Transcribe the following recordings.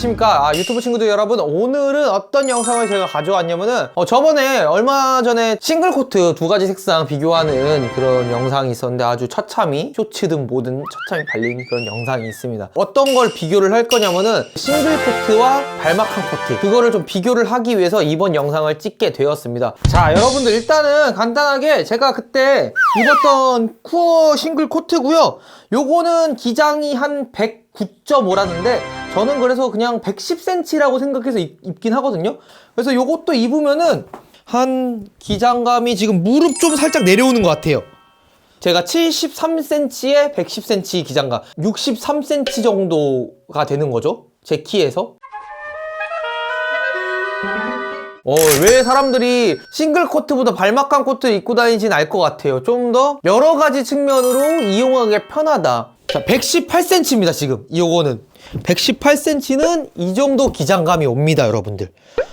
안녕하십니까? 아, 유튜브 친구들 여러분 오늘은 어떤 영상을 제가 가져왔냐면은 어, 저번에 얼마 전에 싱글 코트 두 가지 색상 비교하는 그런 영상이 있었는데 아주 처참히 쇼츠든 뭐든 처참히 발린 그런 영상이 있습니다. 어떤 걸 비교를 할 거냐면은 싱글 코트와 발막한 코트 그거를 좀 비교를 하기 위해서 이번 영상을 찍게 되었습니다. 자 여러분들 일단은 간단하게 제가 그때 입었던 쿠어 싱글 코트고요. 요거는 기장이 한 109.5라는데 저는 그래서 그냥 110cm라고 생각해서 입, 입긴 하거든요. 그래서 요것도 입으면은 한 기장감이 지금 무릎 좀 살짝 내려오는 것 같아요. 제가 73cm에 110cm 기장감, 63cm 정도가 되는 거죠. 제 키에서. 어, 왜 사람들이 싱글 코트보다 발막한 코트 입고 다니진 알 것 같아요. 좀 더 여러 가지 측면으로 이용하기 편하다. 자, 118cm입니다, 지금. 요거는. 118cm는 이 정도 기장감이 옵니다, 여러분들.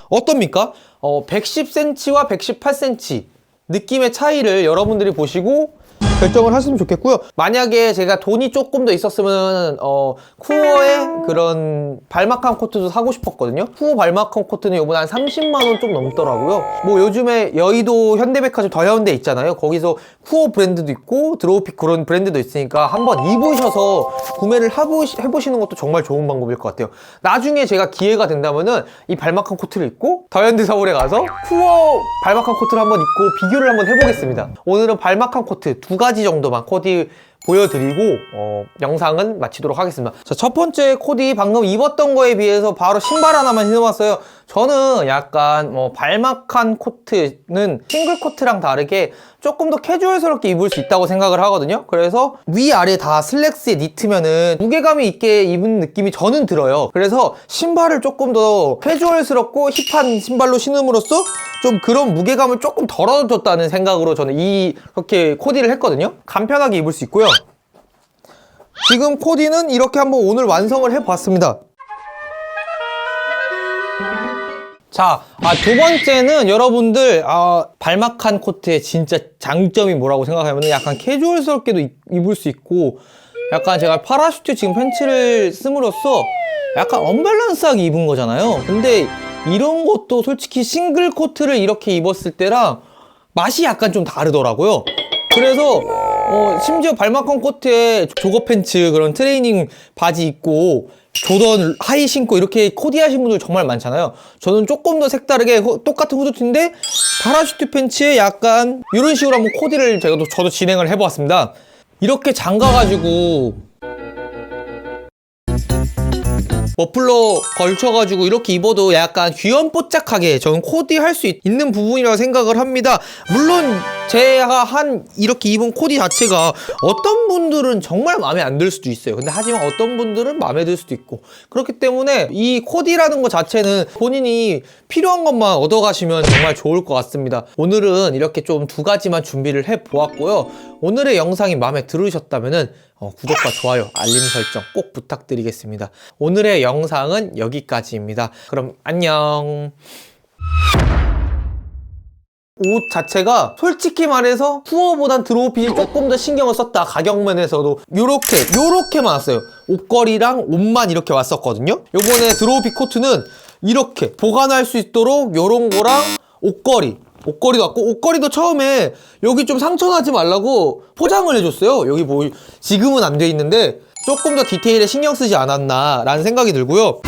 어떻습니까? 어, 110cm와 118cm. 느낌의 차이를 여러분들이 보시고 결정을 하시면 좋겠고요. 만약에 제가 돈이 조금 더 있었으면 어, 쿠어의 그런 발막한 코트도 사고 싶었거든요. 쿠어 발막한 코트는 요번에 한 30만 원 좀 넘더라고요. 뭐 요즘에 여의도 현대백화점 더현대 있잖아요. 거기서 쿠어 브랜드도 있고 드로우픽 그런 브랜드도 있으니까 한번 입으셔서 구매를 해보시, 해보시는 것도 정말 좋은 방법일 것 같아요. 나중에 제가 기회가 된다면은 이 발막한 코트를 입고 더현대 서울에 가서 쿠어 발막한 코트를 한번 입고 비교를 한번 해보겠습니다. 오늘은 발막한 코트 두 가지 정도만 코디 보여드리고 어, 영상은 마치도록 하겠습니다. 자, 첫 번째 코디 방금 입었던 거에 비해서 바로 신발 하나만 신어봤어요. 저는 약간 뭐 발막한 코트는 싱글 코트랑 다르게 조금 더 캐주얼스럽게 입을 수 있다고 생각을 하거든요. 그래서 위아래 다 슬랙스에 니트면은 무게감이 있게 입은 느낌이 저는 들어요. 그래서 신발을 조금 더 캐주얼스럽고 힙한 신발로 신음으로써 좀 그런 무게감을 조금 덜어줬다는 생각으로 저는 이렇게 코디를 했거든요. 간편하게 입을 수 있고요. 지금 코디는 이렇게 한번 오늘 완성을 해봤습니다. 자, 아, 두 번째는 여러분들, 아, 발막한 코트의 진짜 장점이 뭐라고 생각하면 약간 캐주얼스럽게도 입, 입을 수 있고, 약간 제가 파라슈트 지금 팬츠를 씀으로써 약간 언밸런스하게 입은 거잖아요. 근데 이런 것도 솔직히 싱글 코트를 이렇게 입었을 때랑 맛이 약간 좀 다르더라고요. 그래서 어, 심지어 발막한 코트에 조거 팬츠 그런 트레이닝 바지 입고 조던 하이 신고 이렇게 코디하신 분들 정말 많잖아요. 저는 조금 더 색다르게 후- 똑같은 후드티인데 파라슈트 팬츠에 약간 이런 식으로 한번 코디를 제가 또 저도 진행을 해보았습니다. 이렇게 잠가가지고 머플러 걸쳐가지고 이렇게 입어도 약간 귀염뽀짝하게 저는 코디할 수 있- 있는 부분이라고 생각을 합니다. 물론 제가 한 이렇게 입은 코디 자체가 어떤 분들은 정말 마음에 안 들 수도 있어요. 근데 하지만 어떤 분들은 마음에 들 수도 있고 그렇기 때문에 이 코디라는 것 자체는 본인이 필요한 것만 얻어가시면 정말 좋을 것 같습니다. 오늘은 이렇게 좀 두 가지만 준비를 해 보았고요. 오늘의 영상이 마음에 들으셨다면은 어, 구독과 좋아요, 알림 설정 꼭 부탁드리겠습니다. 오늘의 영상은 여기까지입니다. 그럼 안녕. 옷 자체가 솔직히 말해서 투어보단 드로우 핏이 조금 더 신경을 썼다 가격면에서도. 요렇게 요렇게만 왔어요. 옷걸이랑 옷만 이렇게 왔었거든요? 요번에 드로우 핏 코트는 이렇게 보관할 수 있도록 요런 거랑 옷걸이. 옷걸이도 왔고 옷걸이도 처음에 여기 좀 상처나지 말라고 포장을 해줬어요. 여기 뭐 지금은 안 돼 있는데 조금 더 디테일에 신경 쓰지 않았나 라는 생각이 들고요